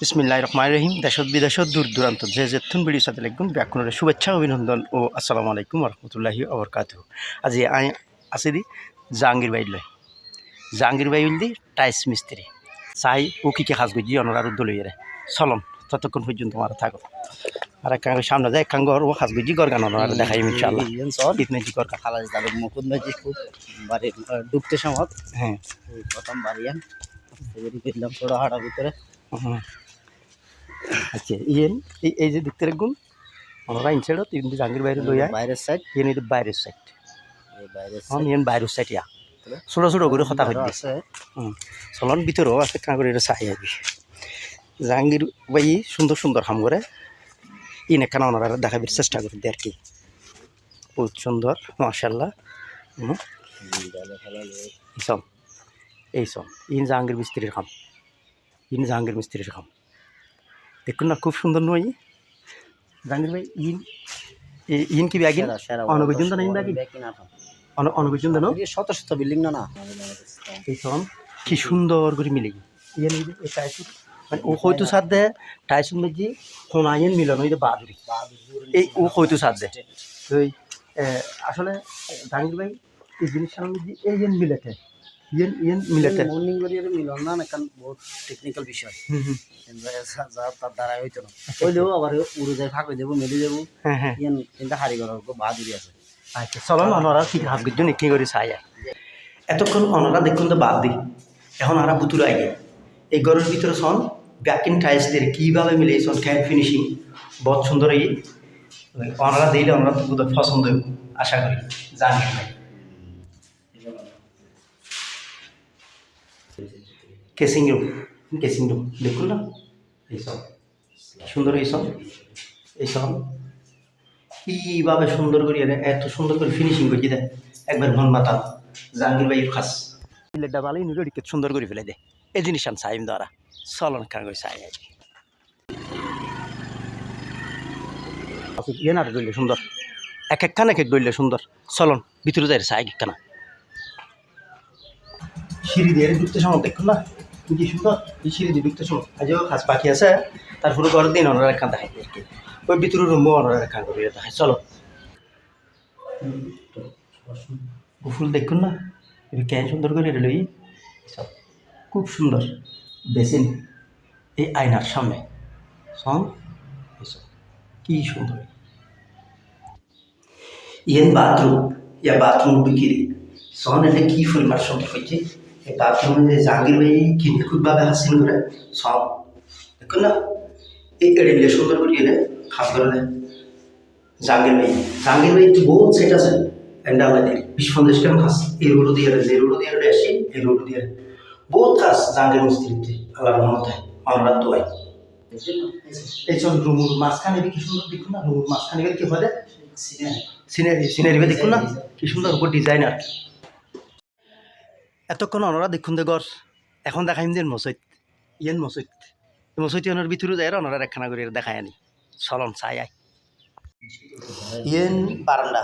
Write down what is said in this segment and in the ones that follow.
বিসমিল্লাহ রহমান রহিম। দেশত বিদেশত দূর দূরান্ত যে যেথুন ভিডিও সাথে লিখুন ব্যাকুণের শুভেচ্ছা অভিনন্দন ও আসসালামু আলাইকুম রহমতুল্লাহি অবরকাত আজি আই আছি দি জাহাঙ্গীর বাইর লয় জাহাঙ্গীর বাইল দি টাইস মিস্ত্রি। চাই ও কি কি সাজ গুজি অনার উদ্দ লইয়ারে চলন ততক্ষণ পর্যন্ত আমার থাকো। আর এক কাঙ্গ সামনে যায় এক কাঙ্গ ও সাজ গুজি গরগান অনার দেখাই ইনশাআল্লাহ। ইতনে জি গরগান খালাস দাদু মুকুদ খুব বাড়ি ডুবতে সময় হ্যাঁ। প্রথম বাড়িয়ান করলাম থোড়া হাঁটার ভিতরে। হুম। আচ্ছা ইয়েন এই এই যে দেখতে রাখুন আমরা বাইরে লইয়া বাইরের সাইড ইয়েন এটা বাইরের সাইড ইয়েন বাইরের সাইড ইয়া। ছোট ছোট করে কথা হইতে আছে। চলন ভিতরেও আছে কাঁ করে এটা চাই আর জাহাঙ্গীর বাই সুন্দর সুন্দর কাম করে। ইন একখানা ওনারা দেখাবার চেষ্টা করে আর কি। বহুত সুন্দর মার্শাল্লাহ এই সব এই সব ইন জাহাঙ্গীর মিস্ত্রির কাম। ইন জাহাঙ্গীর মিস্ত্রির কাম। দেখুন না খুব সুন্দর নয়? জাহাঙ্গীর ভাই ইন ইন কি ব্যাগিন? সেরা সেরা অনবদ্যন্ত নাই নাকি? অনবদ্যন্ত নো শত শত বিল্ডিং না না? এই সব কি সুন্দর করে মিলে ইয়ে নেই এই টাইসুর মানে ও হয়তো সাথ দেয় টাইসুর মধ্যে হোনাইন মিলন ওই বাদুরি। এই ও হয়তো সাথ। এই এ, আসলে জাহাঙ্গীর ভাই এই জিনিসটার মধ্যে এই মিলেতে ইয়েন ইয়েন মিলেতে মর্নিং মিলন না কারণ বহুত টেকনিক্যাল বিষয়। হুম হুম। যা তার দ্বারা হইতো না। হইলেও আবার উড়ে যায় ফাঁক দেবো মেলে দেবো হ্যাঁ হ্যাঁ। ইয়ান কিন্তু হারি করার বাহাদুরি আছে। আচ্ছা চলো ঠিক হাত গিয়ে কি করে চাই এতক্ষণ ওনারা দেখুন তো বাদ দিই এখন আরা বুতুর আগে। এই ঘরের ভিতরে সন ব্যাকিং টাইলস দিয়ে কীভাবে মিলে সন ক্যান ফিনিশিং বহুত সুন্দর এই ওনারা দিলে ওনারা তো পছন্দ আশা করি। জানি ভাই কেসিং রুম কেসিং রুম দেখুন না? এইসব সুন্দর এইসব এইসব কীভাবে সুন্দর করে এত সুন্দর করে ফিনিশিং করে দেয় একবার মন মাতা জাহাঙ্গীর ভাইয়ের খাস। প্লেটটা ভালোই নুরে সুন্দর করে ফেলে দেয় এই জিনিস আন সাইম দ্বারা চলন খান করে চাই আর কি ইয়ে না দইলে সুন্দর এক এক খান এক এক দইলে সুন্দর চলন ভিতরে যাই চাই এক খানা সিঁড়ি দিয়ে ঢুকতে সময় দেখুন না? কি সুন্দর এই সিঁড়ি দিয়ে ঢুকতে সময় আজও খাস বাকি আছে। তারপরে ঘরের দিন অনারা একখান দেখাই আর কি ওই ভিতরে রুমও অনারা একখান করে দেখাই চলো। ফুল দেখুন না? এটা কেন সুন্দর করে লই সব খুব সুন্দর বেসিন এই আয়নার সামনে। সং এসব কি সুন্দর ইয়েন বাথরুম ইয়া বাথরুম বিক্রি সন এটা কি পরিমাণ সুন্দর হয়েছে এই যে জাহাঙ্গীর ভাই কি নিখুঁতভাবে হাসিন করে, সব দেখুন না, এই এড়ে সুন্দর করে খাস করে দেয় জাহাঙ্গীর ভাই। জাহাঙ্গীর ভাই বহুত সেট আছে? খাস? এই দিয়ে যে রোডও দিয়ে আসি, এই রোডও দিয়ে বহুত খাস জাহাঙ্গীর মিস্ত্রিতে আল্লাহর রহমতে আমরা তো হয় এই সব রুমুর মাঝখানে কি সুন্দর দেখুন না, রুমুর মাঝখানে কি হয় সিনারি সিনারি দেখুন না, কি সুন্দর উপর ডিজাইনার এতক্ষণ ওনারা দেখুন দে গর এখন দেখাইম দেন মসজিদ। ইয়েন মসজিদ। মসজিদ ওনার ভিতরে যায় ওনারা একখানা করে দেখায় আনি। চলন, চাই আই ইয়েন বারান্দা।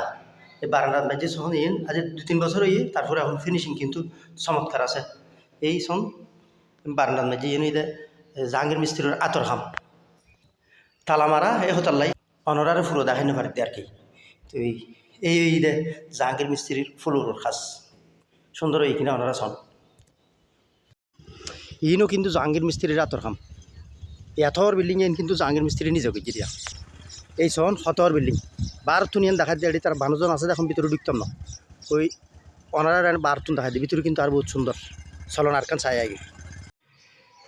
এই বারান্দার মাঝে যখন ইয়েন, আজ দু তিন বছর ইয়ে তারপরে এখন ফিনিশিং কিন্তু চমৎকার আছে। এই সন বারান্দার মাঝে ইয়েন ইদে জাহাঙ্গীর মিস্ত্রির আতর খাম। তালা মারা এই হতাল্লাই অনরারে ফুলো দেখাই না পারে আর কি। তো এই এই ঈদে জাহাঙ্গীর মিস্ত্রির ফুলোর খাস সুন্দর এইখানে ওনারা চল ইনো কিন্তু জাহাঙ্গীর মিস্ত্রির আতর খাম। এথর বিল্ডিং এন কিন্তু জাহাঙ্গীর মিস্ত্রি নিজে গেছি দিয়া। এই সন সতর বিল্ডিং বার তুনিয়ান দেখা দিয়ে তার মানুষজন আছে দেখুন, ভিতরে ঢুকতাম না। ওই ওনারা বার তুন দেখা দিয়ে ভিতরে কিন্তু আর বহুত সুন্দর। চলন আর কান চাই আগে।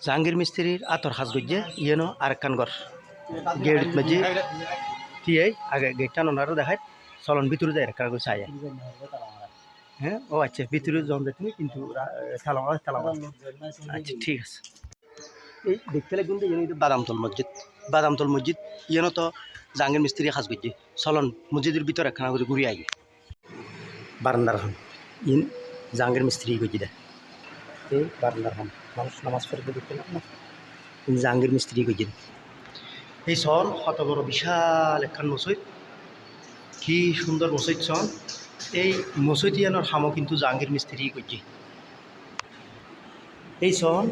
জাহাঙ্গীর মিস্ত্রির আতর সাজ গজ্জে ইয়েনো আর কান ঘর। গেট মাঝে দিয়ে আগে গেটটা ওনারা দেখায়, চলন ভিতরে যায় একটা করে চাই হ্যাঁ? ও আচ্ছা ভিতরে জন দেখুন কিন্তু খেলা খেলা আচ্ছা ঠিক আছে। এই দেখতে লাগে কিন্তু বাদামতল মসজিদ। বাদামতল মসজিদ ইয়েনো তো জাহাঙ্গীর মিস্ত্রি সাজ করছে। চলন, মসজিদের ভিতরে একখানা করে ঘুরে আই। বারান্দার ইন জাহাঙ্গীর মিস্ত্রি করছি দে। এই বারান্দার খান মানুষ নামাজ পড়তে দেখতে না। ইন জাহাঙ্গীর মিস্ত্রি করছি এই শহর কত বড় বিশাল একখান মসজিদ। কি সুন্দর মসজিদ চন এই মসজিদিয়ানোর হামও কিন্তু জাহাঙ্গীর মিস্ত্রি করছে এই চন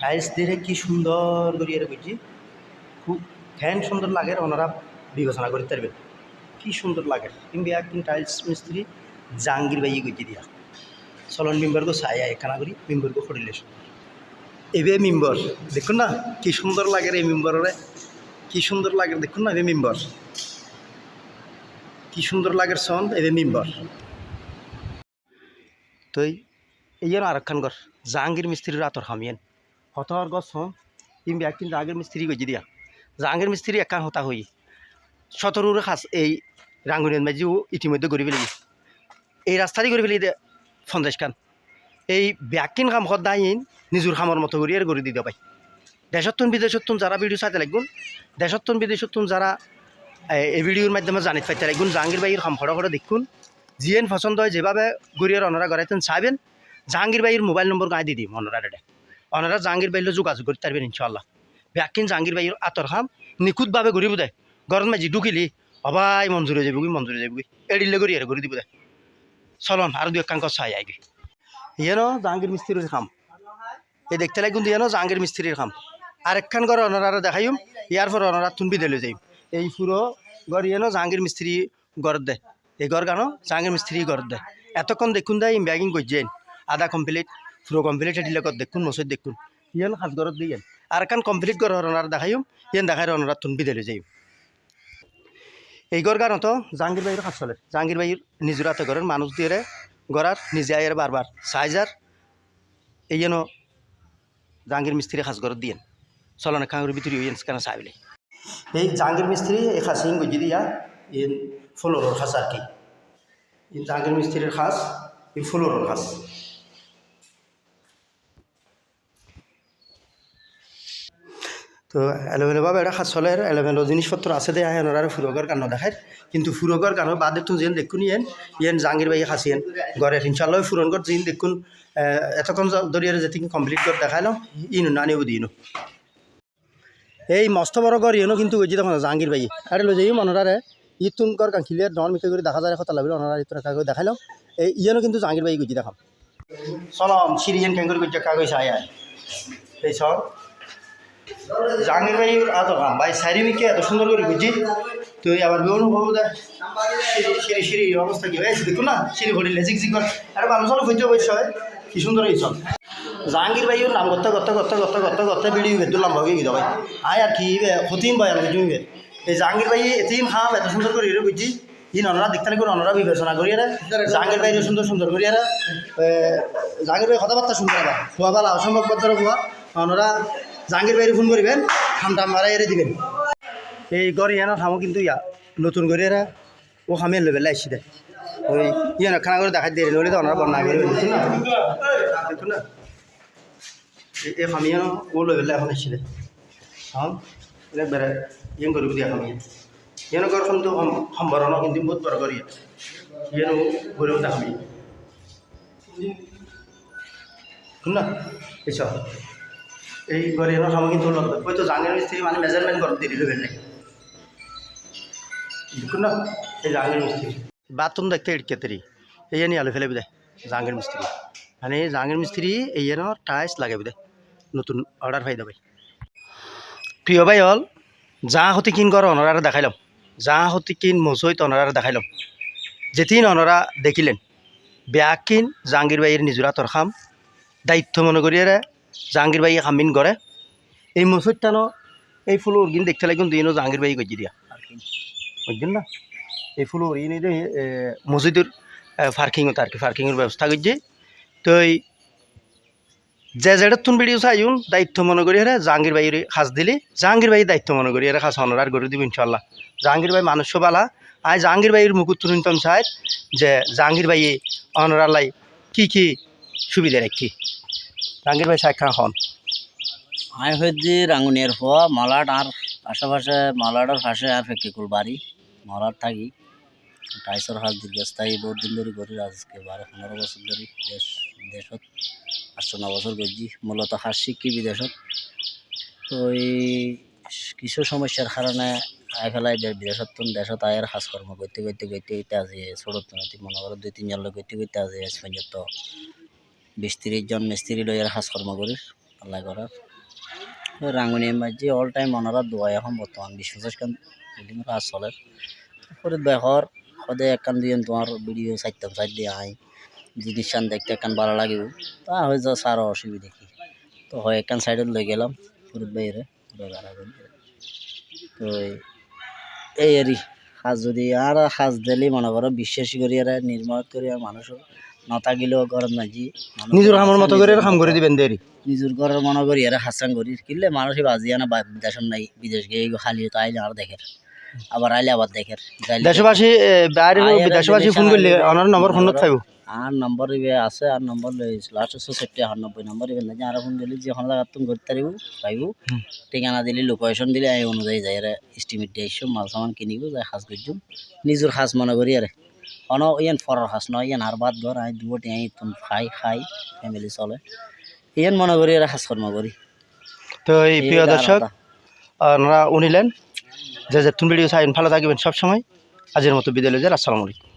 টাইলস দিয়ে কি সুন্দর করে বুঝছি খুব ফ্যান সুন্দর লাগে ওনারা বিবেচনা করতে পারবেন কি সুন্দর লাগে। কিন্তু একদিন টাইলস মিস্ত্রি জাহাঙ্গীর ভাইয়ে গিয়ে দিয়া। চলন মেম্বারকে ছায়া এখানা করি মেম্বারকে ফটিলে এবে মেম্বার দেখুন না, কি সুন্দর লাগে এই মেম্বারে কি সুন্দর লাগে, দেখুন না এবে মেম্বার কি সুন্দর লাগে সন এবে মেম্বার তো এই আর একখান ঘর, জাহাঙ্গীর মিস্ত্রির আতর হামিয়েন। হতর গছ হন কিংবা একদিন জাহাঙ্গীর মিস্ত্রি গজি দিয়া। জাহাঙ্গীর মিস্ত্রি একান হতা হই। সতরুর খাস এই রাঙ্গুনিয়ান মাঝিও ইতিমধ্যে গড়ি ফেলি এই রাস্তাটি গড়ি ফেলি দে সন্দেশ খান। এই ব্যাকিন কাম সদাইন নিজের কামৰ মতো কৰি আৰু কৰি দি দিব পাই। দেশতুন বিদেশতুন যারা ভিডিও চাইতে লাগগুন দেশতুন বিদেশতুন যারা এই ভিডিওর মাধ্যমে জানিত পাইতে লাগগুন জাহাঙ্গীর কাম খড় খড় দেখুন। জিয়েন পছন্দ হয় যেভাবে গড়িয়ার অনারা গড়াইতেন, চাইবেন জাহাঙ্গীর ভাইয়ের মোবাইল নম্বর গায়ে দিয়ে দিম অনারা ডেটে অনারা জাহাঙ্গীর ভাইয়ের যোগাযোগ করতে পারবেন ইনশাল্লাহ ব্যাকিন জাহাঙ্গীর ভাইয়ের আতর খাম নিখুঁতভাবে ঘুরিব দেয় গরম মাঝি ঢুকিলি, অবাই মঞ্জুর হয়ে যাবি মঞ্জুর হয়ে যাবি এড়িলে গড়ি আর ঘুরি দিব দেয় চলন, আর দু এক কাঙ্ক চাই আগে ইয়েনো জাহাঙ্গীর মিস্ত্রির খাম এই দেখতে লাগুন দিয়ে জাহাঙ্গীর মিস্ত্রির খাম আর একখান ঘর অনারা দেখাইম, ইয়ার পর অনারা তুন বিদেলে যাইম। এই পুরো ঘর ইয়েনো জাহাঙ্গীর মিস্ত্রি গড় দে। এই ঘর গানো জাহাঙ্গীর মিস্ত্রি গড় দে। এতক্ষণ দেখুন দেয় ব্যাগিং করছেন আধা কমপ্লিট পুরো কমপ্লিট এটিলে কর দেখুন মসজিদ দেখুন। ইয়েন হাত ঘরত দিয়ে আর একখান কমপ্লিট ঘর অনারা দেখাইম, ইয়েন দেখাই অনারা তুন বিদেলে যাইম। এই ঘর গানো তো জাহাঙ্গীর ভাইয়ের কাজ চলে। জাহাঙ্গীর ভাইয়ের নিজের হাতে ঘরের মানুষ দিয়ে গড়ার নিজে আয়ের বারবার সাইজার এই যেন জাহাঙ্গীর মিস্ত্রি খাস ঘর দিয়ে চলনে খাঙ্গুর ভিতরে ইয়েন কেন চাইলে এই জাহাঙ্গীর মিস্ত্রি এই খাস ইং গজি দিয়া ইন ফ্লোরের খাস আর কি জাহাঙ্গীর মিস্ত্রির খাস এই ফ্লোরের খাস তো এলোমেলোভাবে এটা খাস চলে এলোমেলো জিনিসপত্র আছে দেয় হেন আর ফুরগর কান্ন দেখায়। কিন্তু ফুরগর কান্ন বাদে তুমি যেন দেখুন ইয়েন ইয়েন জাহাঙ্গীর ভাই খাসিয়েন ঘরে ইনশাল্লাহ ফুরনগর যেন দেখুন এতক্ষণ দরিয়ারে যেতিকি কমপ্লিট করে দেখাইলাম, ইনু নানিও দিনু। এই মস্ত বড় ঘর ইয়েনো কিন্তু যে তখন জাহাঙ্গীর ভাই আরে লো যাই মনোরারে ইতুন কর কান ক্লিয়ার ডন মিকে করে দেখা যায় কথা লাগবে অনারা ইতুন কাগজ দেখাইলাম এই ইয়েনো কিন্তু জাহাঙ্গীর ভাই গুজি দেখাম চলম সিরিয়ান ক্যাঙ্গুর গুজি কাগজ আয় আয় এই সব জাহাঙ্গীর ভাই কাম ভাই সাইরি মিকে এত সুন্দর করে বুঝছি তো এই আবার বেউন হব দে। সিঁড়ি সিঁড়ি অবস্থা কি? হয়েছে দেখুন না সিঁড়ি ভরি লেজিক জিক আর মানুষ হলো খুঁজতে অবশ্যই কি সুন্দর এই জাহাঙ্গীর ভাইয়ের নাম করতে করতে করতে করতে করতে করতে ভিডিও ভেতর লম্বা হয়ে গেল ভাই আয় আর কি হতিম ভাই আমি তুমি এই জাহাঙ্গীর ভাই এতিম খাম এত সুন্দর করে এরকম বুঝছি ই ননরা দেখতে করে অনরা বিবেচনা করি আর জাহাঙ্গীর ভাই সুন্দর সুন্দর করি আর জাহাঙ্গীর ভাই কথাবার্তা শুনতে পাবা খোয়া পালা অসম্ভব পত্র খোয়া অনরা জাহাঙ্গীর ভাইয়ের ফোন করিবেন খাম টাম মারাই এরে দিবেন এই গড় ইয়ানো খামো কিন্তু ইয়া নতুন করে এরা ও খামে লেবেল আইসি দে ওই ইয়ানো খানা করে দেখাই দিয়ে নইলে তো ওনারা বন্যা করে না এই- খামিয়ানো ও লেবেল এখন আইসি দে হম এটা বেড়ে ইয়ে করবি দিয়া খামিয়া। ইয়ানো ঘরখন তো সম্বরণ কিন্তু বহুত বড় করি ইয়ানো গরিব দেখামি শুন না এইসব এই এবার খামো কিন্তু ওই তো জাঙ্গের মিস্ত্রি মানে মেজারমেন্ট করতে দিল দেখুন না, এই জাঙ্গের মিস্ত্রি বাথরুম দেখতে ইটকে তেরি এই নিয়ে আলু ফেলে দেয় জাঙ্গের মিস্ত্রি মানে জাঙ্গের মিস্ত্রি এই টাইলস লাগে দেয় নতুন অর্ডার পাই দেবে প্রিয় ভাই হল যা হতি কিন কর অনরারে দেখাইলাম যা হতি কিন মজৈত অনরারে দেখাইলাম যেতিন অনরা দেখিলেন ব্যাকিন জাহাঙ্গীর ভাইয়ের নিজুরা তরখাম দায়িত্ব মনে করিয়ে জাহাঙ্গীর ভাই খামিন করে এই মসজিদটানো এই ফুল উর্গিন দেখতে লাগুন দিনও জাহাঙ্গীর ভাই গজি দিয়া। বুঝছেন না? এই ফুল এ, মসজিদের পার্কিংত আর কি পার্কিংয়ের ব্যবস্থা করছে তো এই যে যেটা তুন ভিডিও দায়িত্ব মনে করি হেরে জাহাঙ্গীর ভাইয়ের খাস দিলি। জাহাঙ্গীর ভাই দায়িত্ব মনে করি এরা খাস অনার করে দিব ইনশাল্লাহ জাহাঙ্গীর ভাই মানুষ বালা। আয় জাহাঙ্গীর ভাইয়ের মুকুট তুলিনতম চাই যে জাহাঙ্গীর ভাই অনরালাই কি কি সুবিধা রাখি। জাহাঙ্গীর ভাই সাক্ষা হন। আমি হচ্ছে রাঙ্গুনিয়ার হওয়া মালাট আর আশেপাশে মালাটের পাশে আর ফেকিকুল বাড়ি মালাট থাকি। টাইসর হাত দীর্ঘস্থায়ী বহুত দিন ধরে করি আজকে বারো, পনেরো বছর ধরে দেশ দেশত। আটশো ন বছর করছি মূলত হাস শিক্ষি বিদেশত? তো এই কিছু সমস্যার কারণে আই ফেলাই দেশ বিদেশত দেশত আয়ের কাজকর্ম করতে করতে করতে করতে আজি ছোট মনে করো দুই তিনজন লোক করতে করতে আজি পর্যন্ত বিশ ত্রিশ জন মিস্ত্রি লইয়ার কাজকর্ম করি আল্লাহ করার রাঙ্গুনির মাঝে অল টাইম ওনারা দোয়া এখন বর্তমান বিশ পঁচিশ খান কাজ চলে। তারপরে দেখর সদে একখান দিয়ে তোমার ভিডিও চাইতাম চাই দিয়ে আই। চান দেখতে একখান ভালো লাগিব তা হয়ে যা সার অসুবিধা কি। তো হয় একখান সাইডত লৈ গেলাম ফুরুত বাইরে তো এই- আরই সাজ যদি আর সাজ দিলে মনে করো বিশ্বাসী করি আর নির্মাণ করি আর মানুষ নথাকিলেও ঘৰত নাজি মানুহ নিজের কামের মতো করে কাম করে দিবেন দেরি। নিজের ঘরের মনে করি আর হাসান করি কিনলে মানুষই বাজি আনা দেশের নাই বিদেশ গিয়ে খালি তো আইলে আর দেখে আবার আইলে আবার দেখে দেশবাসী বাইরে দেশবাসী ফোন করলে ওনার নম্বর ফোনত পাইব আর নম্বর ইবে আছে আর নম্বর লাস্ট চৌষট্টি আটানব্বই নম্বর ইবে না আর ফোন দিলে যে জায়গা তুমি করতে পারিব পাইব। ঠিকানা দিলে লোকেশন দিলে এই অনুযায়ী যাই আর এস্টিমেট দিয়ে এসব মাল সামান কিনিব যাই সাজ করছুম নিজের সাজ মনে করি আর। অন ইয়ান ফরার সাজ নয় ইয়ান আর বাদ ঘর আই দুবো টিয়াই তুমি খাই খাই ফ্যামিলি চলে। ইয়ান মনে করি আর সাজ কর্ম করি। তো এই প্রিয় দর্শক আপনারা উনিলেন। যে যে তুমি ভিডিও চাইন ভালো থাকবেন সবসময়। আজের মতো বিদায় যান আসসালামু আলাইকুম।